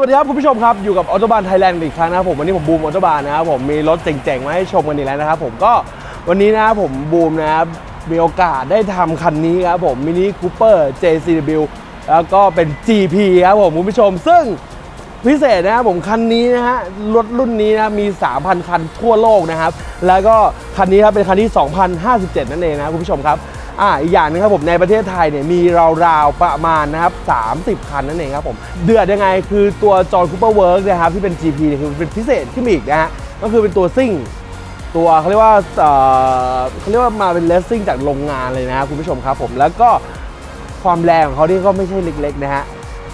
วัสดีครับคุณผู้ชมครับ อยู่กับออโตบานไทยแลนด์อีกครั้งนะครับผมวันนี้ผมบูมออโตบานนะครับผมมีรถเจ๋งๆมาให้ชมกันอีกแล้วนะครับผมก็วันนี้นะครับผมบูมนะครับมีโอกาสได้ทำคันนี้ครับผมมินิคูเปอร์ JCW แล้วก็เป็น GP ครับผมคุณผู้ชม ซึ่งพิเศษนะครับผมคันนี้นะฮะรถรุ่นนี้นะมี 3,000 คันทั่วโลกนะครับ แล้วก็คันนี้ครับเป็นคันที่ 2,057 นั่นเองนะครับคุณผู้ชมครับ อ่าอีกอย่างหนึงครับผมในประเทศไทยเนี่ยมีราวๆประมาณนะครับ30 คันนั่นเองครับผมเดือดยังไงคือตัวจอห์นคูเปอร์เวิร์กนะครับที่เป็น GP เนี่ยคือเป็นพิเศษขึ้นมาอีกนะฮะก็คือเป็นตัวซิ่งตัวเขาเรียกว่าเออเขาเรียกว่ามาเป็นเลสซิ่งจากโรงงานเลยนะครับคุณผู้ชมครับผมแล้วก็ความแรงของเขาที่ก็ไม่ใช่เล็กๆนะฮะ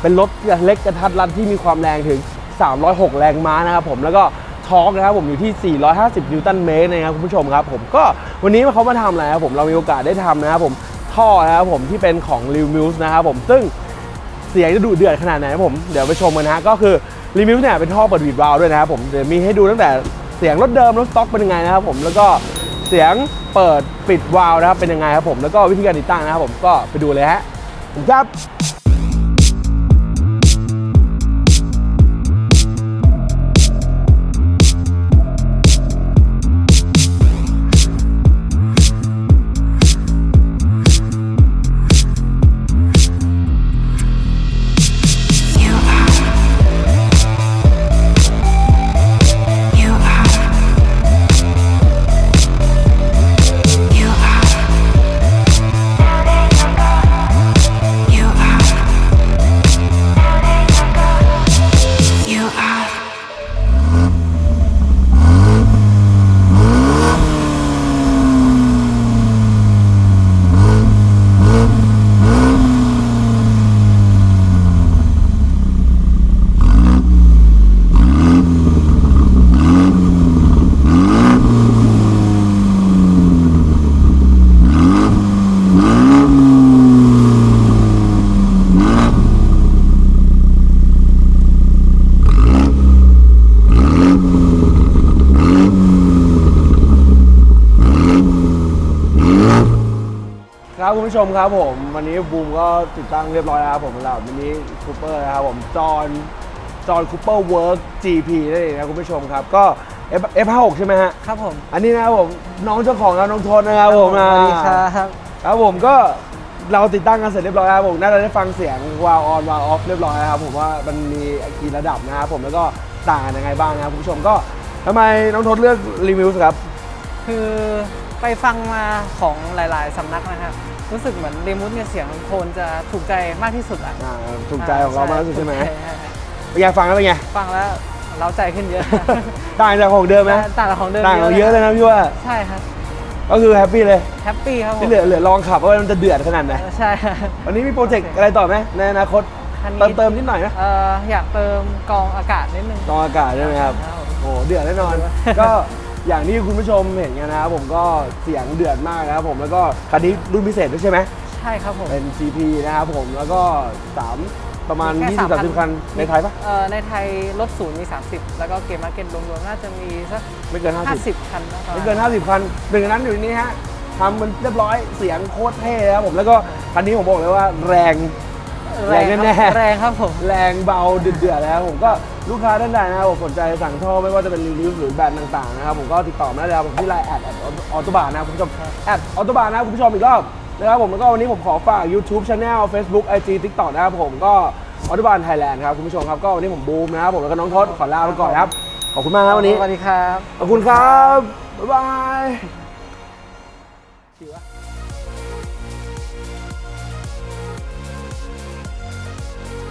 เป็นรถเล็กกระทัดรัดที่มีความแรงถึง 306 แรงม้านะครับผมแล้วก็ ทอร์กนะครับผมอยู่ที่ 450 นิวตันเมตรนะครับคุณผู้ชมครับผมก็วันนี้เขามาทำอะไรครับผมเรามีโอกาสได้ทำนะครับผมท่อนะครับผมที่เป็นของ r e w m u s นะครับผมซึ่งเสียงจะดุเดือดขนาดไหนครับผมเดี๋ยวไปชมกันนะฮะก็คือรีวิวเนี่ยเป็นท่อเปิดบีดวาลด้วยนะครับผมเดี๋ยวมีให้ดูตั้งแต่เสียงรถเดิมรถสต็อกเป็นยังไงนะครับผมแล้วก็เสียงเปิดปิดวาลนะครับเป็นยังไงครับผมแล้วก็วิธีการติดตั้งนะครับผมก็ไปดูเลยฮะผมครับ ครับคุณผู้ชมครับผม วันนี้บูมก็ติดตั้งเรียบร้อยแล้วครับผมสำหรับมินิคูเปอร์นะครับผมจอห์นจอห์นคูเปอร์เวิร์ก GP นั่นเองนะคุณผู้ชมครับ ก็ F F56 ใช่ไหมฮะ ครับผมอันนี้นะครับผมน้องเจ้าของครับน้องโทนนะครับผมสวัสดีคอ่ารับครับผมก็เราติดตั้งกันเสร็จเรียบร้อยแล้วครับผมน่าจะได้ฟังเสียงวาวออนวาวออฟเรียบร้อยแล้วครับผมว่ามันมีกี่ระดับนะครับผมแล้วก็ต่างกันยังไงบ้างนะครับคุณผู้ชมก็ทำไมน้องทศเลือกรีวิวครับ คือ ไปฟังมาของหลายๆสำนักนะครับรู้สึกเหมือนเรมุสเนี่ยเสียงโทนจะถูกใจมากที่สุดอะอ่าถูกใจของเรามากที่สุดใช่ไหมถูกใจเป็นไงฟังแล้วเป็นไง ฟังแล้วเราใจขึ้นเยอะ ต่างจากของเดิมไหมต่างจากของเดิมต่างกันเยอะเลยนะพี่ว่า ใช่ครับ ก็คือแฮปปี้เลย แฮปปี้ครับผมที่เหลือเหลือลองขับว่ามันจะเดือดขนาดไหน ใช่ครับวันนี้มีโปรเจกต์อะไรต่อไหมในอนาคตคันเติมนี้เติมนิดหน่อยนะเอ่ออยากเติมกรองอากาศนิดนึง กองอากาศใช่ไหมครับครับผมโอ้โหเดือดแน่นอน ก็ อย่างที่คุณผู้ชมเห็นกันนะครับผมก็เสียงเดือดมากนะครับผมแล้วก็คันนี้รุ่นพิเศษด้วยใช่ไหมใช่ครับผมเป็น CP นะครับผมแล้วก็3ประมาณแค่20 30 คัน ในไทยปะเอ่อในไทยรถศูนย์มี 30 แล้วก็เกมมาร์เก็ตรวมๆน่าจะมีสักไม่เกิน 50 50 คันนะไม่เกิน 50 คันหนึ่งในนั้นอยู่ในนี้ฮะทำมันเรียบร้อยเสียงโคตรเท่นะครับผมแล้วก็คันนี้ผมบอกเลยว่าแรง แรงแน่แรงครับผมแรงเบาเดือดๆนะครับผมก็ลูกค้าท่านใดนะครับผมสนใจสั่งท่อไม่ว่าจะเป็นรีวิวหรือแบรนด์ต่างๆนะครับผมก็ติดต่อมาได้แล้วผมที่ไลน์แอดออโตบาร์นะคุณผู้ชมแอดออโตบาร์นะคุณผู้ชมอีกรอบนะครับผมแล้วก็วันนี้ผมขอฝาก YouTube Channel Facebook IG TikTok นะครับผมก็ออโตบาร์ไทยแลนด์ครับคุณผู้ชมครับก็วันนี้ผมบูมนะครับผมแล้วก็น้องทศขอลาไปก่อนครับขอบคุณมากครับวันนี้สวัสดีครับขอบคุณครับบ๊ายบาย うん。